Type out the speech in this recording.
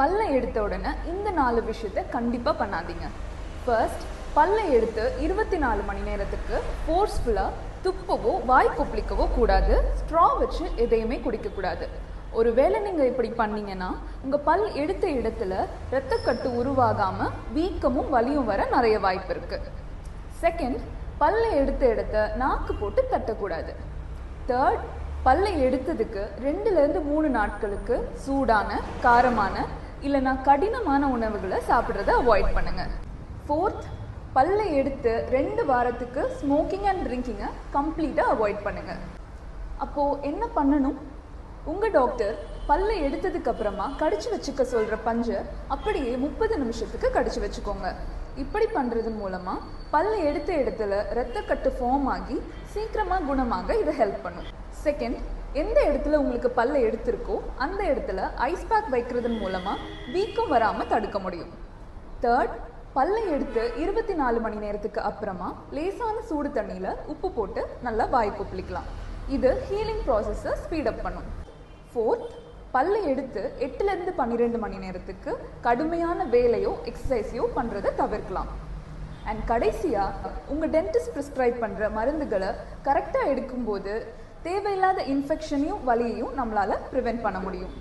பல்லை எடுத்த உடனே இந்த நாலு விஷயத்த கண்டிப்பாக பண்ணாதீங்க. ஃபர்ஸ்ட் பல்லை எடுத்து இருபத்தி நாலு மணி நேரத்துக்கு ஃபோர்ஸ்ஃபுல்லாக துப்பவோ வாய் கொப்பளிக்கவோ கூடாது. ஸ்ட்ரா வச்சு எதையுமே குடிக்கக்கூடாது ஒருவேளை நீங்கள் இப்படி பண்ணீங்கன்னா உங்கள் பல் எடுத்த இடத்துல இரத்தக்கட்டு உருவாகாமல் வீக்கமும் வலியும் வர நிறைய வாய்ப்பு இருக்குது செகண்ட் பல்லை எடுத்த இடத்த நாக்கு போட்டு தட்டக்கூடாது. தேர்ட் பல்லை எடுத்ததுக்கு ரெண்டுலேருந்து மூணு நாட்களுக்கு சூடான காரமான இல்லைனா கடினமான உணவுகளை சாப்பிட்றத அவாய்ட் பண்ணுங்க. ஃபோர்த் பல்லை எடுத்து ரெண்டு வாரத்துக்கு ஸ்மோக்கிங் அண்ட் ட்ரிங்கிங்கை கம்ப்ளீட்டாக அவாய்ட் பண்ணுங்க. அப்போது என்ன பண்ணணும்? உங்கள் டாக்டர் பல்லை எடுத்ததுக்கப்புறமா கடிச்சு வச்சுக்க சொல்கிற பஞ்சை அப்படியே முப்பது நிமிஷத்துக்கு கடிச்சு வச்சுக்கோங்க. இப்படி பண்ணுறது மூலமாக பல் எடுத்த இடத்துல ரத்தக்கட்டு ஃபார்ம் ஆகி சீக்கிரமாக குணமாக இது ஹெல்ப் பண்ணும். செகண்ட் எந்த இடத்துல உங்களுக்கு பல்லை எடுத்திருக்கோ அந்த இடத்துல ஐஸ் பேக் வைக்கிறதன் மூலமாக வீக்கம் வராமல் தடுக்க முடியும். தேர்ட் பல்லை எடுத்து இருபத்தி நாலு மணி நேரத்துக்கு அப்புறமா லேசான சூடு தண்ணியில் உப்பு போட்டு நல்லா வாய் கொப்பளிக்கலாம். இது ஹீலிங் ப்ராசஸை ஸ்பீடப் பண்ணும். ஃபோர்த் பல்லை எடுத்து எட்டுலேருந்து பன்னிரெண்டு மணி நேரத்துக்கு கடுமையான வேலையோ எக்ஸசைஸையோ பண்ணுறதை தவிர்க்கலாம். அண்ட் கடைசியாக உங்கள் டென்டிஸ்ட் ப்ரிஸ்கிரைப் பண்ணுற மருந்துகளை கரெக்டாக எடுக்கும்போது தேவையில்லாத இன்ஃபெக்ஷனையும் வலியையும் நம்மளால் ப்ரிவெண்ட் பண்ண முடியும்.